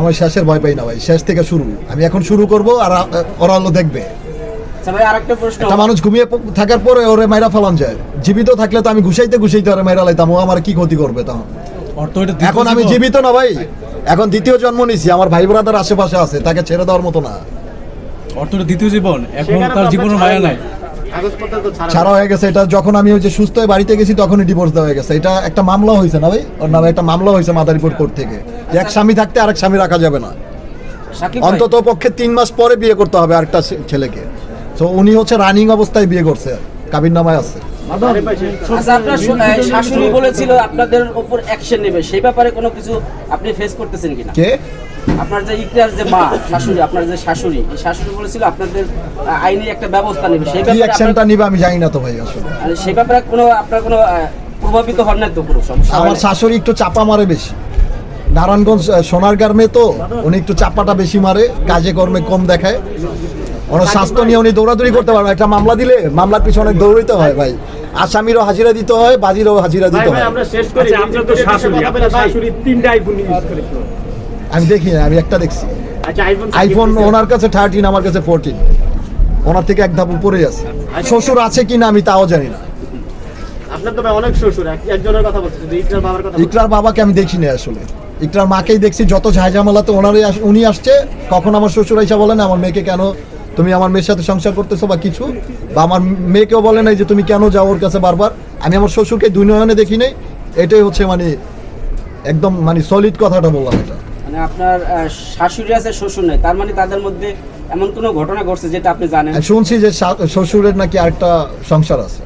আমার শেষের ভয় পাই না ভাই শেষ থেকে শুরু। আমি এখন শুরু করব আর ওরা দেখবে। আচ্ছা ভাই আরেকটা প্রশ্ন। একটা মানুষ ঘুমিয়ে থাকার পরে ওরে মাইরা ফেলান যায়। জীবিত থাকলে তো আমি ঘুষাইতে ঘুষাইতে ওরে মাইরা লাইতাম ও আমার কি ক্ষতি করবে তখন? এখন আমি জীবিত না ভাই। এখন দ্বিতীয় জন্ম নিছি আমার ভাই ব্রাদার আশেপাশে আছে তাকে ছেড়ে দেওয়ার মতো না। অর্থটা দ্বিতীয় জীবন এখন তার জীবনের মায়া নাই। ছাড়া হয়ে গেছে। এটা যখন আমি ওই যে সুস্থ হয়ে বাড়িতে গেছি তখনই ডিভোর্স দেওয়া হয়ে গেছে। এটা একটা মামলা হয়েছে না ভাই? ওর নামে একটা মামলা হয়েছে মাদারীপুর কোর্ট থেকে। এক স্বামী থাকতে আরেক স্বামী রাখা যাবে না। অন্তত পক্ষে তিন মাস পরে বিয়ে করতে হবে আরেকটা ছেলেকে। তো উনি হচ্ছে রানিং অবস্থায় বিয়ে করছে। কাবির নামায় আছে। আচ্ছা আপনার শাশুড়ি বলেছিল আপনাদের উপর অ্যাকশন নেবে। সেই ব্যাপারে কোনো কিছু আপনি ফেস করতেছেন কিনা? কে? আপনার যে ইকরার যে মা শাশুড়ি আপনার যে শাশুড়ি এই শাশুড়ি বলেছিল আপনাদের আইনি একটা ব্যবস্থা নেবে। সেই ব্যাপারে অ্যাকশনটা আপনার- আমি জানি না তো ভাই আসলে। সেই ব্যাপারে কোনো আপনার কোনো প্রভাবিত হন না তো কোনো সমস্যা। আমার শাশুড়ি একটু চাপা মারে বেশি। নারায়ণগঞ্জ আহ, সোনারগাঁর মেয়ে তো উনি একটু চাপাটা বেশি মারে কাজে কর্মে কম দেখায়। ওনার স্বাস্থ্য নিয়ে উনি দৌড়াদৌড়ি করতে পারবে একটা মামলা দিলে মামলার পিছনে অনেক দৌড়াইতে হয় ভাই। আসামিরও হাজিরা দিতে হয় বাজিরও হাজিরা দিতে হয়। আমরা শেষ করি। আচ্ছা। আমি দেখি না আমি একটা দেখছি। আচ্ছা আইফোন আইফোন ওনার কাছে থার্টিন আমার কাছে ফোরটিন ওনার থেকে এক ধাপ উপরেই আছে। শ্বশুর আছে কিনা আমি তাও জানি না। আপনার তো ভাই অনেক শ্বশুর এক- একজনের কথা বলছে শুধু ইকরার বাবাকে আমি দেখি না আসলে। ইকরার মাকেই দেখছি যত ঝাইঝামেলাতে ওনারই উনি আসছে কখন আমার শ্বশুর এসে বলেন আমার মেয়েকে কেন তুমি আমার মেয়ের সাথে সংসার করতেছো বা কিছু? বা আমার মেয়েকেও বলে নাই যে তুমি কেন যাও ওর কাছে বারবার? আমি আমার শ্বশুরকে দুই নয়নে দেখি নাই। এটাই হচ্ছে মানে একদম মানে সলিড কথাটা বললাম এটা। মানে আপনার শাশুড়ি আছে শ্বশুর নেই। তার মানে তাদের মধ্যে এমন কোনো ঘটনা ঘটছে যেটা আপনি জানেন? আর শুনছি যে শ্বশুরের নাকি আরেকটা সংসার আছে।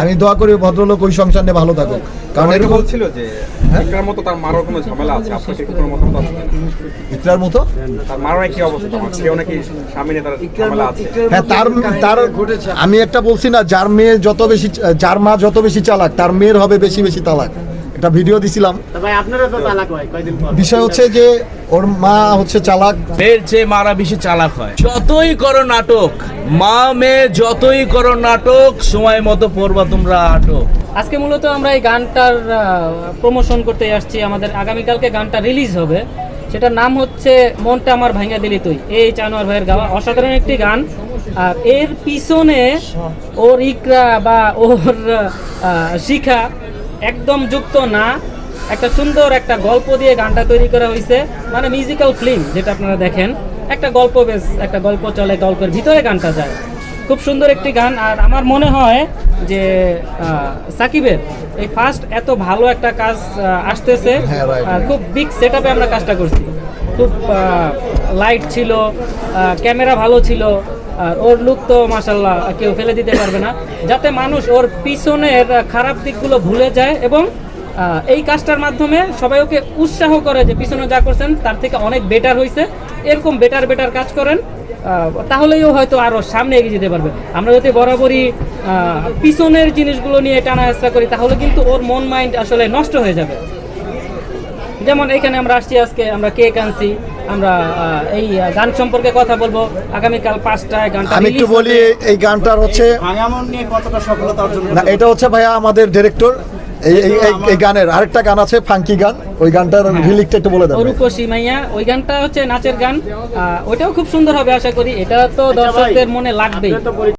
আমি দোয়া করি ভদ্রলোক ওই সংসার নিয়ে ভালো থাকুক। কারণ এটা এরকম বলছিল যে ইকরার মতো তার মারও কোনো ঝামেলা আছে আপনি কি কোনো মতামত আছে? ইকরার মতো? তার মারও কি অবস্থা কেউ নাকি স্বামী তার ঝামেলা আছে? হ্যাঁ তার তার আমি একটা বলছি না যার মেয়ে যত বেশি যার মা যত বেশি চালাক তার মেয়ের হবে বেশি বেশি তালাক। একটা ভিডিও দিছিলাম। তা ভাই আপনারও তো তালাক কয়দিন পর? বিষয় হচ্ছে যে ওর মা হচ্ছে চালাক। মেয়ের চেয়ে মারা বেশি চালাক হয়। যতই করো নাটক মা মেয়ে যতই করো নাটক সময় মতো পড়বা তোমরা আটক। আজকে মূলত আমরা এই গানটার প্রমোশন করতে আসছি। আমাদের আগামীকালকে গানটা রিলিজ হবে। সেটার নাম হচ্ছে মনটা আমার ভাঙা দিলি তুই। এই চানোয়ার ভাইয়ের গাওয়া অসাধারণ একটি গান। আর এর পিছনে ওর ইকরা বা ওর আহ, শিখা একদম যুক্ত না একটা সুন্দর একটা গল্প দিয়ে গানটা তৈরি করা হয়েছে মানে মিউজিক্যাল ফিল্ম যেটা আপনারা দেখেন। একটা গল্প বেশ একটা গল্প চলে গল্পের ভিতরে গানটা যায়। খুব সুন্দর একটি গান আর আমার মনে হয় যে সাকিবের এই ফার্স্ট এত ভালো একটা কাজ আসতেছে। হ্যাঁ, আর খুব বিগ সেট আপে আমরা কাজটা করছি। খুব লাইট ছিল ক্যামেরা ভালো ছিল। আর ওর লুক তো মাসাল্লাহ কেউ ফেলে দিতে পারবে না। যাতে মানুষ ওর পিছনের খারাপ দিকগুলো ভুলে যায় এবং এই কাজটার মাধ্যমে সবাই ওকে উৎসাহ করে যে পিছনে যা করছেন, তার থেকে অনেক বেটার হয়েছে এরকম বেটার বেটার কাজ করেন তাহলেও হয়তো আরও সামনে এগিয়ে যেতে পারবে। আমরা যদি বরাবরই পিছনের জিনিসগুলো নিয়ে টানা হেঁচড়া করি, তাহলে কিন্তু ওর মন মাইন্ড আসলে নষ্ট হয়ে যাবে। যেমন এখানে আমরা আসছি আজকে আমরা কেক আনছি আমরা এই গান সম্পর্কে কথা বলব। আগামীকাল পাঁচটায় গানটা আমি একটু বলি এই গানটার হচ্ছে ভাঙামন নিয়ে কতটা সফলতা অর্জন না এটা হচ্ছে ভাইয়া আমাদের ডিরেক্টর এই এই- এই- এই গানের আরেকটা গান আছে ফাঙ্কি গান। ওই গানটার রিলিকটা একটু বলে দেন ভাই। অরূপসী মাইয়া ওই গানটা হচ্ছে নাচের গান। আহ, ওইটাও খুব সুন্দর হবে আশা করি। এটা তো আচ্ছা দর্শকদের মনে লাগবেই।